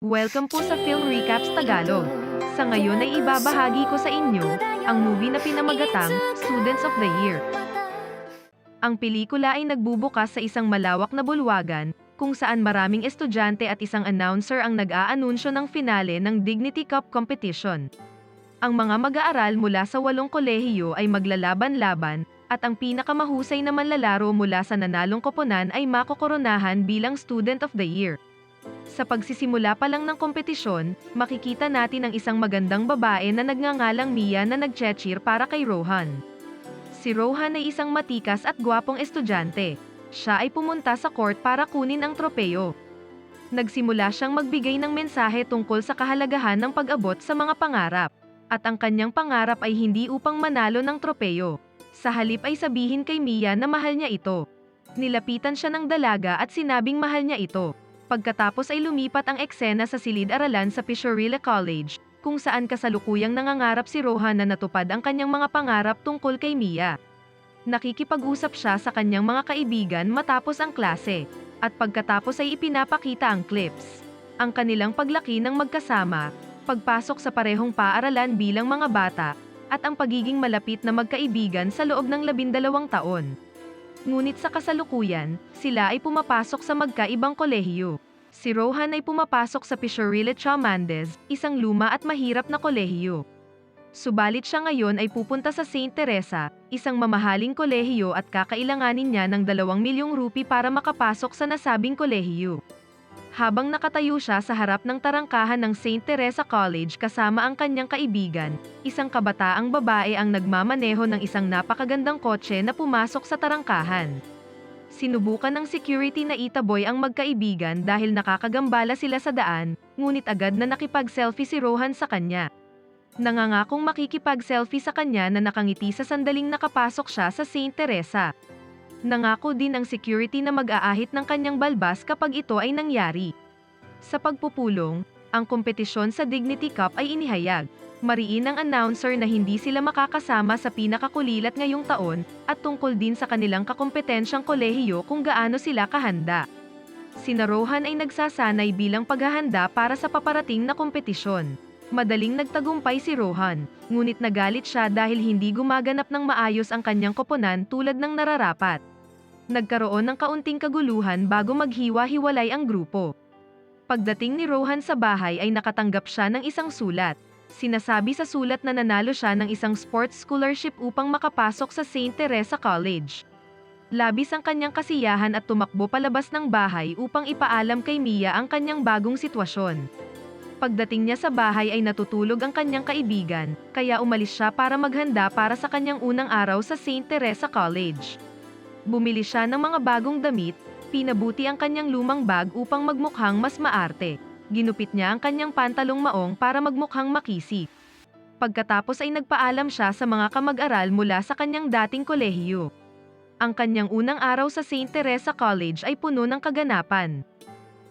Welcome po sa Film Recaps Tagalog. Sa ngayon ay ibabahagi ko sa inyo ang movie na pinamagatang Students of the Year. Ang pelikula ay nagbubukas sa isang malawak na bulwagan kung saan maraming estudyante at isang announcer ang nag-aanunsyo ng finale ng Dignity Cup competition. Ang mga mag-aaral mula sa walong kolehiyo ay maglalaban-laban at ang pinakamahusay na manlalaro mula sa nanalong koponan ay makokoronahan bilang Student of the Year. Sa pagsisimula pa lang ng kompetisyon, makikita natin ang isang magandang babae na nagngangalang Mia na nagche-cheer para kay Rohan. Si Rohan ay isang matikas at gwapong estudyante. Siya ay pumunta sa court para kunin ang tropeyo. Nagsimula siyang magbigay ng mensahe tungkol sa kahalagahan ng pag-abot sa mga pangarap. At ang kanyang pangarap ay hindi upang manalo ng tropeyo. Sa halip ay sabihin kay Mia na mahal niya ito. Nilapitan siya ng dalaga at sinabing mahal niya ito. Pagkatapos ay lumipat ang eksena sa silid-aralan sa Piscataway College, kung saan kasalukuyang nangangarap si Rohan na natupad ang kanyang mga pangarap tungkol kay Mia. Nakikipag-usap siya sa kanyang mga kaibigan matapos ang klase, at pagkatapos ay ipinapakita ang clips. Ang kanilang paglaki ng magkasama, pagpasok sa parehong paaralan bilang mga bata, at ang pagiging malapit na magkaibigan sa loob ng labindalawang taon. Ngunit sa kasalukuyan, sila ay pumapasok sa magkaibang kolehiyo. Si Rohan ay pumapasok sa Piscataway Chalmandes, isang luma at mahirap na kolehiyo. Subalit siya ngayon ay pupunta sa St. Teresa, isang mamahaling kolehiyo at kakailanganin niya ng 2 milyong rupi para makapasok sa nasabing kolehiyo. Habang nakatayo siya sa harap ng tarangkahan ng St. Teresa College kasama ang kanyang kaibigan, isang kabataang babae ang nagmamaneho ng isang napakagandang kotse na pumasok sa tarangkahan. Sinubukan ng security na itaboy ang magkaibigan dahil nakakagambala sila sa daan, ngunit agad na nakipag-selfie si Rohan sa kanya. Nangangakong makikipag-selfie sa kanya na nakangiti sa sandaling nakapasok siya sa St. Teresa. Nangako din ang security na mag-aahit ng kanyang balbas kapag ito ay nangyari. Sa pagpupulong, ang kompetisyon sa Dignity Cup ay inihayag. Mariin ang announcer na hindi sila makakasama sa pinakakulilat ngayong taon at tungkol din sa kanilang kakompetensyang kolehiyo kung gaano sila kahanda. Sinarohan ay nagsasanay bilang paghahanda para sa paparating na kompetisyon. Madaling nagtagumpay si Rohan, ngunit nagalit siya dahil hindi gumaganap ng maayos ang kanyang koponan tulad ng nararapat. Nagkaroon ng kaunting kaguluhan bago maghiwa-hiwalay ang grupo. Pagdating ni Rohan sa bahay ay nakatanggap siya ng isang sulat. Sinasabi sa sulat na nanalo siya ng isang sports scholarship upang makapasok sa St. Teresa College. Labis ang kanyang kasiyahan at tumakbo palabas ng bahay upang ipaalam kay Mia ang kanyang bagong sitwasyon. Pagdating niya sa bahay ay natutulog ang kanyang kaibigan, kaya umalis siya para maghanda para sa kanyang unang araw sa St. Teresa College. Bumili siya ng mga bagong damit, pinabuti ang kanyang lumang bag upang magmukhang mas maarte. Ginupit niya ang kanyang pantalong maong para magmukhang makisig. Pagkatapos ay nagpaalam siya sa mga kamag-aral mula sa kanyang dating kolehiyo. Ang kanyang unang araw sa St. Teresa College ay puno ng kaganapan.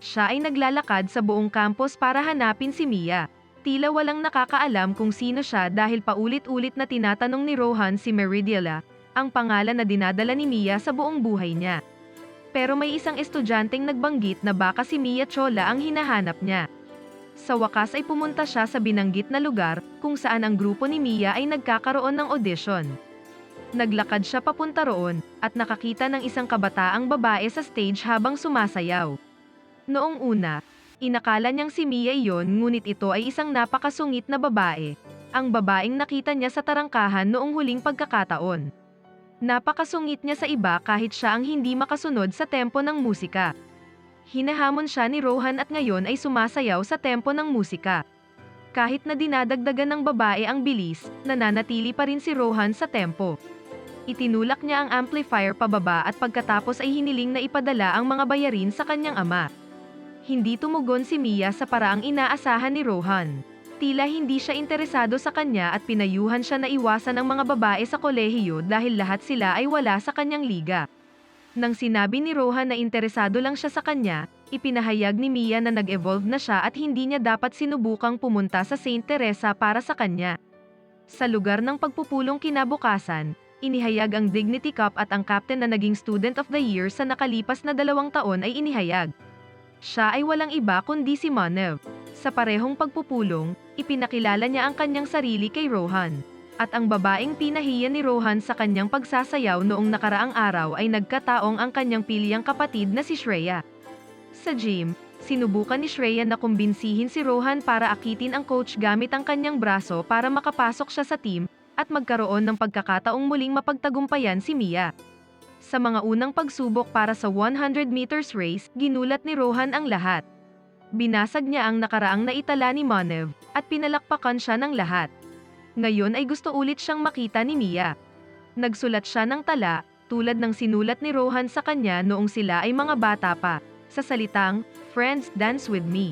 Siya ay naglalakad sa buong campus para hanapin si Mia. Tila walang nakakaalam kung sino siya dahil paulit-ulit na tinatanong ni Rohan si Meridiela, ang pangalan na dinadala ni Mia sa buong buhay niya. Pero may isang estudyanteng nagbanggit na baka si Mia Chola ang hinahanap niya. Sa wakas ay pumunta siya sa binanggit na lugar kung saan ang grupo ni Mia ay nagkakaroon ng audition. Naglakad siya papunta roon at nakakita ng isang kabataang babae sa stage habang sumasayaw. Noong una, inakala niyang si Mia iyon ngunit ito ay isang napakasungit na babae. Ang babaeng nakita niya sa tarangkahan noong huling pagkakataon. Napakasungit niya sa iba kahit siya ang hindi makasunod sa tempo ng musika. Hinahamon siya ni Rohan at ngayon ay sumasayaw sa tempo ng musika. Kahit na dinadagdagan ng babae ang bilis, nananatili pa rin si Rohan sa tempo. Itinulak niya ang amplifier pababa at pagkatapos ay hiniling na ipadala ang mga bayarin sa kanyang ama. Hindi tumugon si Mia sa paraang inaasahan ni Rohan. Tila hindi siya interesado sa kanya at pinayuhan siya na iwasan ang mga babae sa kolehiyo dahil lahat sila ay wala sa kanyang liga. Nang sinabi ni Rohan na interesado lang siya sa kanya, ipinahayag ni Mia na nag-evolve na siya at hindi niya dapat sinubukang pumunta sa St. Teresa para sa kanya. Sa lugar ng pagpupulong kinabukasan, inihayag ang Dignity Cup at ang captain na naging Student of the Year sa nakalipas na dalawang taon ay inihayag. Siya ay walang iba kundi si Manev. Sa parehong pagpupulong, ipinakilala niya ang kanyang sarili kay Rohan. At ang babaeng pinahiya ni Rohan sa kanyang pagsasayaw noong nakaraang araw ay nagkataong ang kanyang piliyang kapatid na si Shreya. Sa gym, sinubukan ni Shreya na kumbinsihin si Rohan para akitin ang coach gamit ang kanyang braso para makapasok siya sa team at magkaroon ng pagkakataong muling mapagtagumpayan si Mia. Sa mga unang pagsubok para sa 100 meters race, ginulat ni Rohan ang lahat. Binasag niya ang nakaraang naitala ni Manev at pinalakpakan siya ng lahat. Ngayon ay gusto ulit siyang makita ni Mia. Nagsulat siya ng tala, tulad ng sinulat ni Rohan sa kanya noong sila ay mga bata pa, sa salitang, Friends Dance With Me.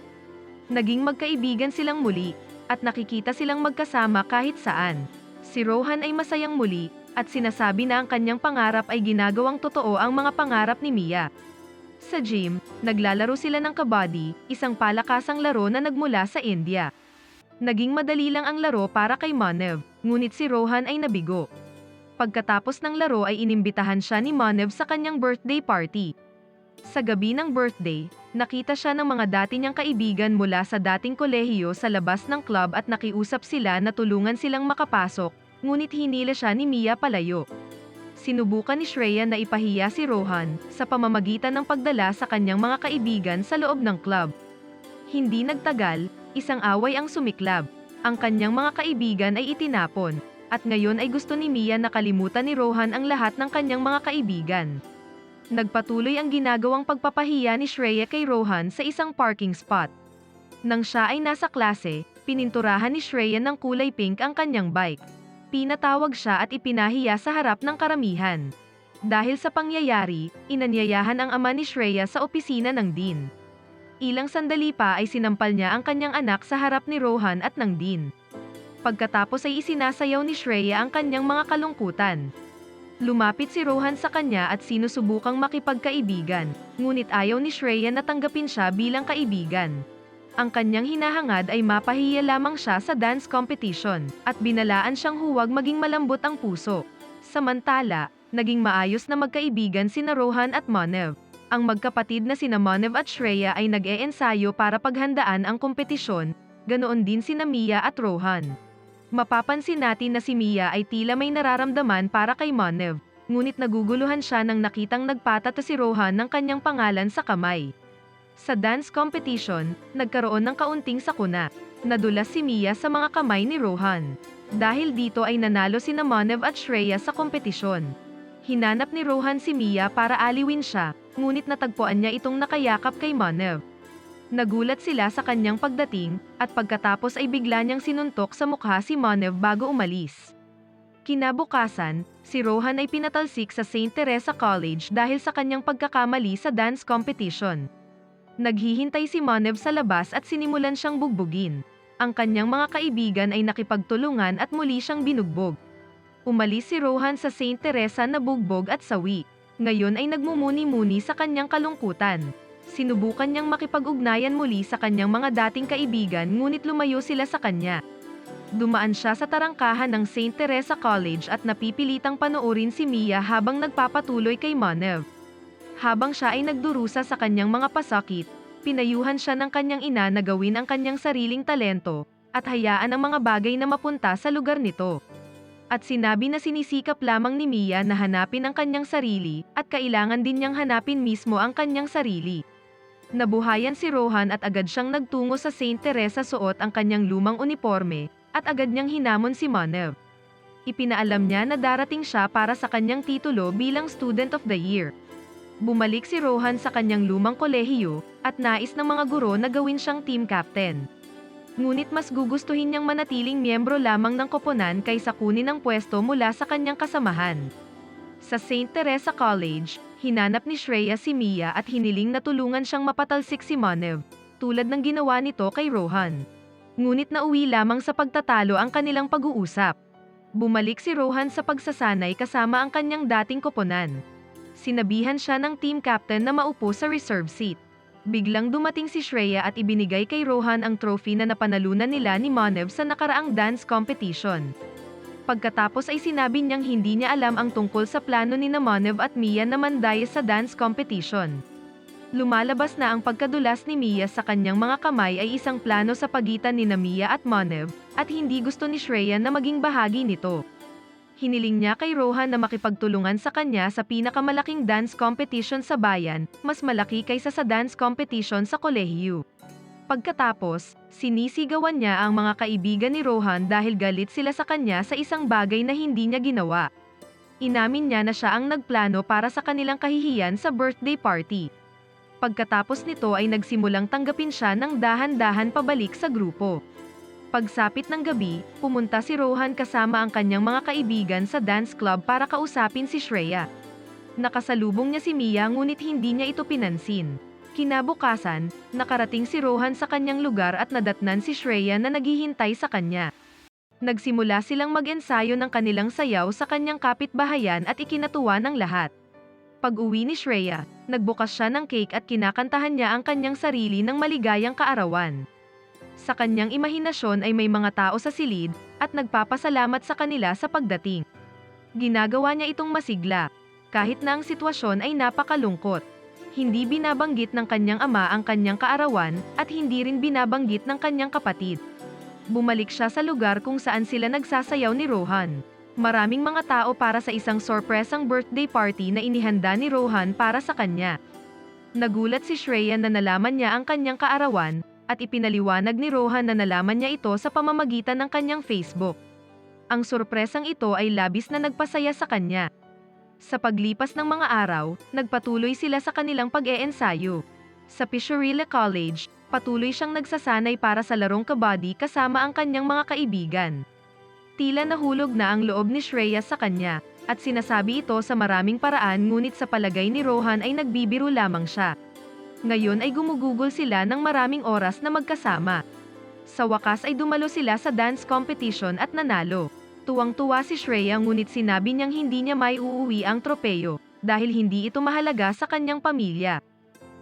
Naging magkaibigan silang muli, at nakikita silang magkasama kahit saan. Si Rohan ay masayang muli, at sinasabi na ang kanyang pangarap ay ginagawang totoo ang mga pangarap ni Mia. Sa gym, naglalaro sila ng kabaddi, isang palakasang laro na nagmula sa India. Naging madali lang ang laro para kay Manev, ngunit si Rohan ay nabigo. Pagkatapos ng laro ay inimbitahan siya ni Manev sa kanyang birthday party. Sa gabi ng birthday, nakita siya ng mga dati niyang kaibigan mula sa dating kolehiyo sa labas ng club at nakiusap sila na tulungan silang makapasok, ngunit hinila siya ni Mia palayo. Sinubukan ni Shreya na ipahiya si Rohan sa pamamagitan ng pagdala sa kanyang mga kaibigan sa loob ng club. Hindi nagtagal, isang away ang sumiklab. Ang kanyang mga kaibigan ay itinapon, at ngayon ay gusto ni Mia na kalimutan ni Rohan ang lahat ng kanyang mga kaibigan. Nagpatuloy ang ginagawang pagpapahiya ni Shreya kay Rohan sa isang parking spot. Nang siya ay nasa klase, pininturahan ni Shreya ng kulay pink ang kanyang bike. Pinatawag siya at ipinahiya sa harap ng karamihan. Dahil sa pangyayari, inanyayahan ang ama ni Shreya sa opisina ng Dean. Ilang sandali pa ay sinampal niya ang kanyang anak sa harap ni Rohan at ng Dean. Pagkatapos ay isinasayaw ni Shreya ang kanyang mga kalungkutan. Lumapit si Rohan sa kanya at sinusubukang makipagkaibigan, ngunit ayaw ni Shreya na tanggapin siya bilang kaibigan. Ang kanyang hinahangad ay mapahiya lamang siya sa dance competition, at binalaan siyang huwag maging malambot ang puso. Samantala, naging maayos na magkaibigan sina Rohan at Manev. Ang magkapatid na sina Manev at Shreya ay nag-eensayo para paghandaan ang kompetisyon, ganoon din sina Mia at Rohan. Mapapansin natin na si Mia ay tila may nararamdaman para kay Manev, ngunit naguguluhan siya nang nakitang nagpatato si Rohan ng kanyang pangalan sa kamay. Sa dance competition, nagkaroon ng kaunting sakuna. Nadulas si Mia sa mga kamay ni Rohan. Dahil dito ay nanalo si Manev at Shreya sa kompetisyon. Hinanap ni Rohan si Mia para aliwin siya, ngunit natagpuan niya itong nakayakap kay Manev. Nagulat sila sa kanyang pagdating, at pagkatapos ay bigla niyang sinuntok sa mukha si Manev bago umalis. Kinabukasan, si Rohan ay pinatalsik sa St. Teresa College dahil sa kanyang pagkakamali sa dance competition. Naghihintay si Manev sa labas at sinimulan siyang bugbugin. Ang kanyang mga kaibigan ay nakipagtulungan at muli siyang binugbog. Umalis si Rohan sa St. Teresa na bugbog at sawi. Ngayon ay nagmumuni-muni sa kanyang kalungkutan. Sinubukan niyang makipag-ugnayan muli sa kanyang mga dating kaibigan ngunit lumayo sila sa kanya. Dumaan siya sa tarangkahan ng St. Teresa College at napipilitang panoorin si Mia habang nagpapatuloy kay Manev. Habang siya ay nagdurusa sa kanyang mga pasakit, pinayuhan siya ng kanyang ina na gawin ang kanyang sariling talento, at hayaan ang mga bagay na mapunta sa lugar nito. At sinabi na sinisikap lamang ni Mia na hanapin ang kanyang sarili, at kailangan din niyang hanapin mismo ang kanyang sarili. Nabuhayan si Rohan at agad siyang nagtungo sa St. Teresa suot ang kanyang lumang uniforme, at agad niyang hinamon si Manev. Ipinaalam niya na darating siya para sa kanyang titulo bilang Student of the Year. Bumalik si Rohan sa kanyang lumang kolehiyo, at nais ng mga guro na gawin siyang team captain. Ngunit mas gugustuhin niyang manatiling miyembro lamang ng koponan kaysa kunin ang pwesto mula sa kanyang kasamahan. Sa St. Teresa College, hinanap ni Shreya si Mia at hiniling na tulungan siyang mapatalsik si Manev, tulad ng ginawa nito kay Rohan. Ngunit nauwi lamang sa pagtatalo ang kanilang pag-uusap. Bumalik si Rohan sa pagsasanay kasama ang kanyang dating koponan. Sinabihan siya ng team captain na maupo sa reserve seat. Biglang dumating si Shreya at ibinigay kay Rohan ang trophy na napanalunan nila ni Manev sa nakaraang dance competition. Pagkatapos ay sinabi niyang hindi niya alam ang tungkol sa plano ni Manev at Mia na mandaya sa dance competition. Lumalabas na ang pagkadulas ni Mia sa kanyang mga kamay ay isang plano sa pagitan ni Mia at Monev, at hindi gusto ni Shreya na maging bahagi nito. Hiniling niya kay Rohan na makipagtulungan sa kanya sa pinakamalaking dance competition sa bayan, mas malaki kaysa sa dance competition sa kolehiyo. Pagkatapos, sinisigawan niya ang mga kaibigan ni Rohan dahil galit sila sa kanya sa isang bagay na hindi niya ginawa. Inamin niya na siya ang nagplano para sa kanilang kahihiyan sa birthday party. Pagkatapos nito ay nagsimulang tanggapin siya ng dahan-dahan pabalik sa grupo. Pagsapit ng gabi, pumunta si Rohan kasama ang kanyang mga kaibigan sa dance club para kausapin si Shreya. Nakasalubong niya si Mia ngunit hindi niya ito pinansin. Kinabukasan, nakarating si Rohan sa kanyang lugar at nadatnan si Shreya na naghihintay sa kanya. Nagsimula silang mag-ensayo ng kanilang sayaw sa kanyang kapitbahayan at ikinatuwa ng lahat. Pag-uwi ni Shreya, nagbukas siya ng cake at kinakantahan niya ang kanyang sarili ng maligayang kaarawan. Sa kanyang imahinasyon ay may mga tao sa silid, at nagpapasalamat sa kanila sa pagdating. Ginagawa niya itong masigla, kahit na ang sitwasyon ay napakalungkot. Hindi binabanggit ng kanyang ama ang kanyang kaarawan, at hindi rin binabanggit ng kanyang kapatid. Bumalik siya sa lugar kung saan sila nagsasayaw ni Rohan. Maraming mga tao para sa isang sorpresang birthday party na inihanda ni Rohan para sa kanya. Nagulat si Shreya na nalaman niya ang kanyang kaarawan, at ipinaliwanag ni Rohan na nalaman niya ito sa pamamagitan ng kanyang Facebook. Ang sorpresang ito ay labis na nagpasaya sa kanya. Sa paglipas ng mga araw, nagpatuloy sila sa kanilang pag-eensayo. Sa Piscirilla College, patuloy siyang nagsasanay para sa larong kabady kasama ang kanyang mga kaibigan. Tila nahulog na ang loob ni Shreya sa kanya, at sinasabi ito sa maraming paraan ngunit sa palagay ni Rohan ay nagbibiro lamang siya. Ngayon ay gumugugol sila ng maraming oras na magkasama. Sa wakas ay dumalo sila sa dance competition at nanalo. Tuwang-tuwa si Shreya ngunit sinabi niyang hindi niya may uuwi ang tropeyo, dahil hindi ito mahalaga sa kanyang pamilya.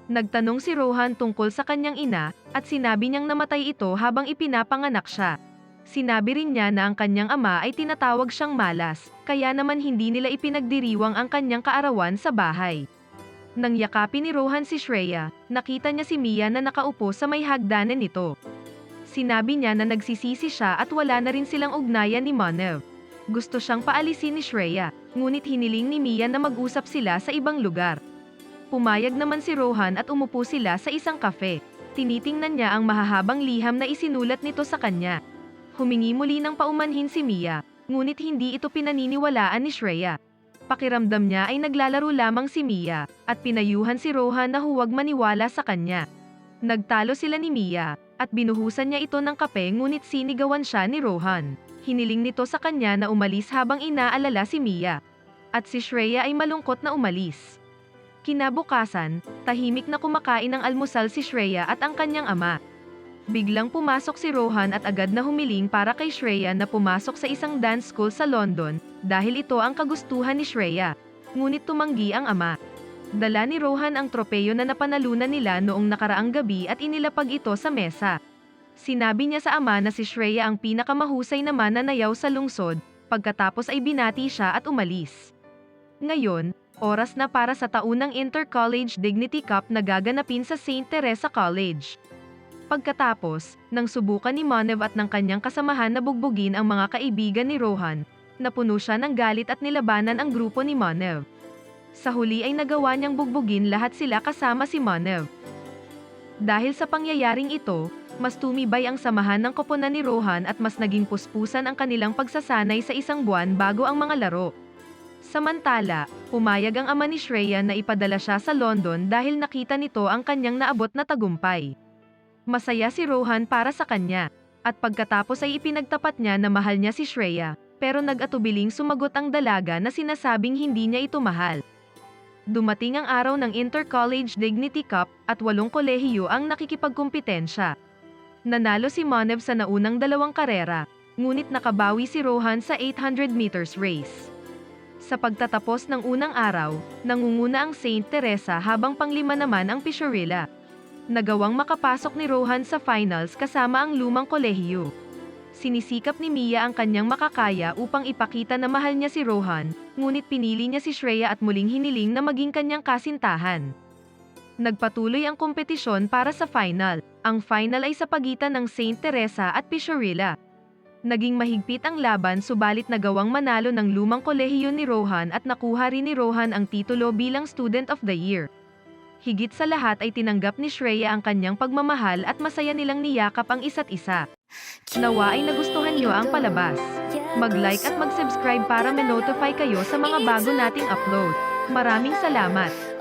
Nagtanong si Rohan tungkol sa kanyang ina, at sinabi niyang namatay ito habang ipinapanganak siya. Sinabi rin niya na ang kanyang ama ay tinatawag siyang malas, kaya naman hindi nila ipinagdiriwang ang kanyang kaarawan sa bahay. Nang yakapin ni Rohan si Shreya, nakita niya si Mia na nakaupo sa may hagdanan nito. Sinabi niya na nagsisisi siya at wala na rin silang ugnayan ni Manev. Gusto siyang paalisin ni Shreya, ngunit hiniling ni Mia na mag-usap sila sa ibang lugar. Pumayag naman si Rohan at umupo sila sa isang kafe. Tinitingnan niya ang mahahabang liham na isinulat nito sa kanya. Humingi muli ng paumanhin si Mia, ngunit hindi ito pinaniniwalaan ni Shreya. Pakiramdam niya ay naglalaro lamang si Mia, at pinayuhan si Rohan na huwag maniwala sa kanya. Nagtalo sila ni Mia, at binuhusan niya ito ng kape ngunit sinigawan siya ni Rohan. Hiniling nito sa kanya na umalis habang inaalala si Mia. At si Shreya ay malungkot na umalis. Kinabukasan, tahimik na kumakain ng almusal si Shreya at ang kanyang ama. Biglang pumasok si Rohan at agad na humiling para kay Shreya na pumasok sa isang dance school sa London, dahil ito ang kagustuhan ni Shreya. Ngunit tumanggi ang ama. Dala ni Rohan ang tropeyo na napanalunan nila noong nakaraang gabi at inilapag ito sa mesa. Sinabi niya sa ama na si Shreya ang pinakamahusay na mananayaw sa lungsod, pagkatapos ay binati siya at umalis. Ngayon, oras na para sa taunang Inter-College Dignity Cup na gaganapin sa St. Teresa College. Pagkatapos, nang subukan ni Manev at ng kanyang kasamahan na bugbugin ang mga kaibigan ni Rohan, napuno siya ng galit at nilabanan ang grupo ni Manev. Sa huli ay nagawa niyang bugbugin lahat sila kasama si Manev. Dahil sa pangyayaring ito, mas tumibay ang samahan ng koponan ni Rohan at mas naging puspusan ang kanilang pagsasanay sa isang buwan bago ang mga laro. Samantala, pumayag ang ama ni Shreya na ipadala siya sa London dahil nakita nito ang kanyang naabot na tagumpay. Masaya si Rohan para sa kanya, at pagkatapos ay ipinagtapat niya na mahal niya si Shreya, pero nag-atubiling sumagot ang dalaga na sinasabing hindi niya ito mahal. Dumating ang araw ng Inter-College Dignity Cup at walong kolehiyo ang nakikipagkumpetensya. Nanalo si Monev sa naunang dalawang karera, ngunit nakabawi si Rohan sa 800 meters race. Sa pagtatapos ng unang araw, nangunguna ang St. Teresa habang panglima naman ang Piscirilla. Nagawang makapasok ni Rohan sa finals kasama ang lumang kolehiyo. Sinisikap ni Mia ang kanyang makakaya upang ipakita na mahal niya si Rohan, ngunit pinili niya si Shreya at muling hiniling na maging kanyang kasintahan. Nagpatuloy ang kompetisyon para sa final. Ang final ay sa pagitan ng Saint Teresa at Pishorilla. Naging mahigpit ang laban subalit nagawang manalo ng lumang kolehiyo ni Rohan at nakuha rin ni Rohan ang titulo bilang Student of the Year. Higit sa lahat ay tinanggap ni Shreya ang kanyang pagmamahal at masaya nilang niyakap ang isa't isa. Nawa ay nagustuhan nyo ang palabas. Mag-like at mag-subscribe para ma-notify kayo sa mga bago nating upload. Maraming salamat!